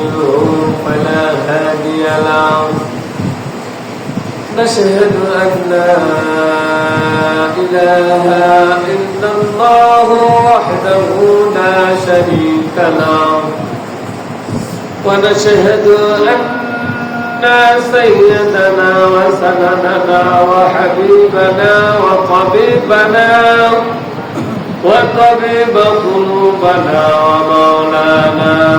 يضلله فلا هادي له. نشهد أن لا إله إلا الله وحده لا شريك له. ونشهد أن سيدنا وسندنا وحبيبنا وطبيبنا وطبيب قلوبنا ومولانا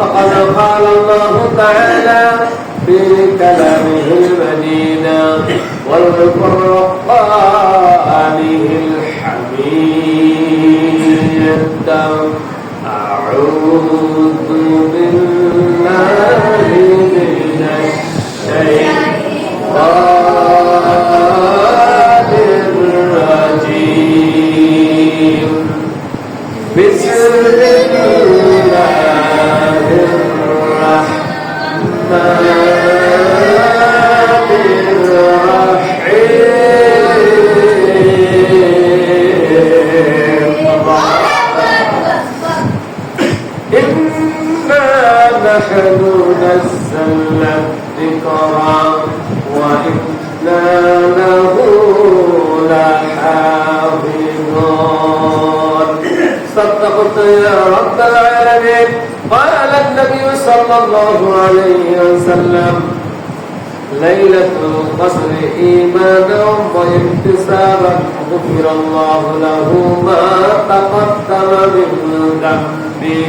فقد قال الله تعالى في كلامه المدين والقرآنه الحميد. أعوذ بالله من الشيطان نزلنا الذكر وإنا له لحافظون. صدقت يا رب العالمين. قال النبي صلى الله عليه وسلم ليلة القصر إيمانا وإحتسابا غفر الله له ما تقدم من ذنبه.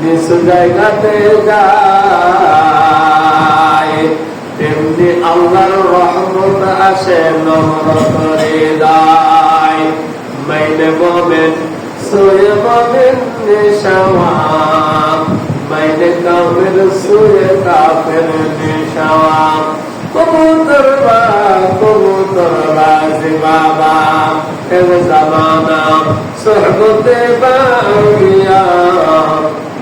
নিজ জায়গাতে যায় তেমনি আল্লাহর রহমত আসে নম্র করে দায় মাইনে বলেন সুয়ে বলেন নিশাওয়া মাইনে কাফের সুয়ে কাফের নিশাওয়া কবুতর বা কবুতর বাজি বাবা এ জামানা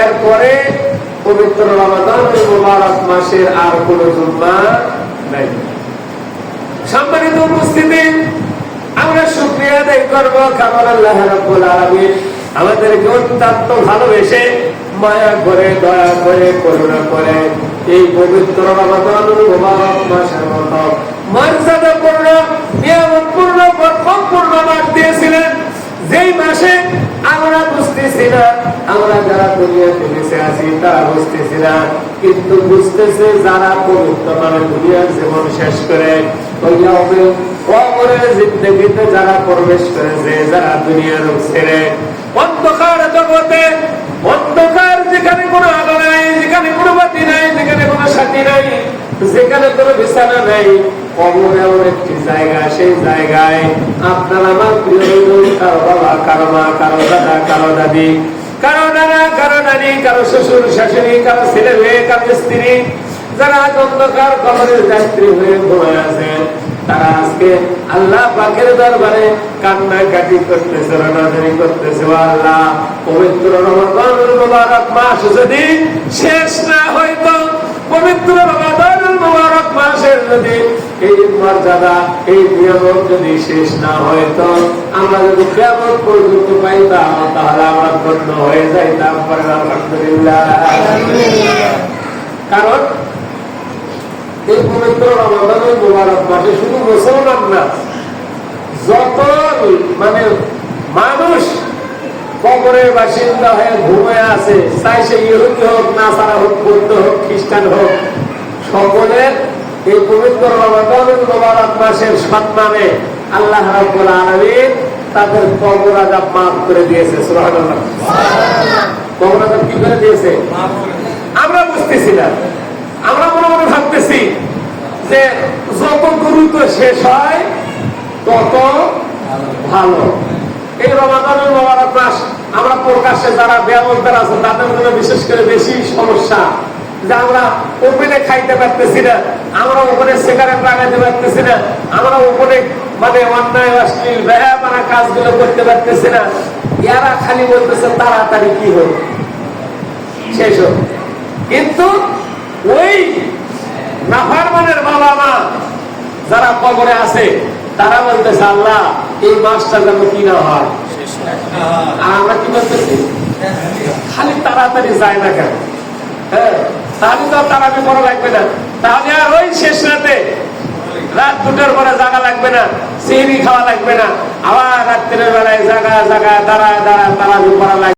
এরপরে পবিত্র রমাদানুল মুবারক মাসের আর কোন জুম্মা নাই। সম্মানিত উপস্থিতি, আমরা শুক্রিয়া আদায় করব কারণ আল্লাহ রাব্বুল আলামিন আমাদেরকে অত্যন্ত ভালোবেসে মায়া করে, দয়া করে, করুণা করে এই পবিত্র রমাদানুল মুবারক মাসের মতো মর্যাদাপূর্ণ, নিয়ামতপূর্ণ, বরকতপূর্ণ মাস দিয়েছিলেন। যেই মাসে আমরা বুঝতেছি না, আমরা যারা দুনিয়া বেঁচে আছি তারা বুঝতেছি না, কিন্তু বুঝতেছে যারা পবিত্র মানে দুনিয়ার জীবন শেষ করে যারা প্রবেশ করেছে, যারা দুনিয়ার ছেড়ে, অন্ধকার জগতে, অন্ধকার যেখানে কোনো আলো নাই, যেখানে কোনো বাতি নাই, যেখানে কোনো সাথী নাই, যেখানে কোনো বিছানা নাই এমন একটি জায়গা, সেই জায়গায় আপনার আমার প্রিয় কারও মা, কারও দাদা, কারও দাদি, কারও দাদা কারও নানি, কারও শ্বশুর, শাশুড়ি, কারও ছেলে মেয়ে, কারও স্ত্রী, যারা অন্ধকার কবরের যাত্রী হয়ে ঘুমায় আছে, তারা আজকে আল্লাহ পাকের দরবারে কান্নাকাটি করতেছে করতেছে আল্লাহ, পবিত্র রমাদানুল মুবারক মাস যদি শেষ না হইতো, পবিত্র রমাদানুল মাসের এই মর্যাদা, এই যদি শেষ না হইতো আমরা যদি পর্যন্ত পাইতাম, তাহলে আমরা ধন্য হয়ে যাইতাম। আলহামদুলিল্লাহ। কারণ, এই পবিত্র রমাদানুল মুবারক মাসে শুধু মুসলমান না যত মানে মানুষ কবরের বাসিন্দা হয়ে ঘুমে আছে, চাই সে ইহুদি হোক, নাসারা হোক, বৌদ্ধ হোক, খ্রিস্টান হোক সকলের এই পবিত্র মাসের সম্মানে আল্লাহ রাব্বুল আলামিন তাদের কবর আজাব মাফ করে দিয়েছে কবর আজাব কি করে দিয়েছে? আমরা বুঝতেছি না। আমরা মনে মনে ভাবতেছি যে যত দ্রুত শেষ হয়, তত ভালো। এই রমাদানুল মোবারক মাস আমরা প্রকাশ্যে যারা ব্যবস্থার আছে, তাদের জন্য বিশেষ করে বেশি সমস্যা। খাইতে পারতেছি না, আমরা আমরা মানে কিন্তু ওই নাফারমানের বাবা মা যারা কবরে আছে, তারা বলতেছে, আল্লাহ, এই মাসটা যেন কি না হয়। আমরা কি বলতেছি? খালি তাড়াতাড়ি যায় না কেন? হ্যাঁ তাহলে তো লাগবে না। তাহলে ওই শেষ রাতে, রাত পরে জাগা লাগবে না খাওয়া লাগবে না। আবার বেলায় জাগা জাগা দাঁড়া দাঁড়া তারা করা লাগবে।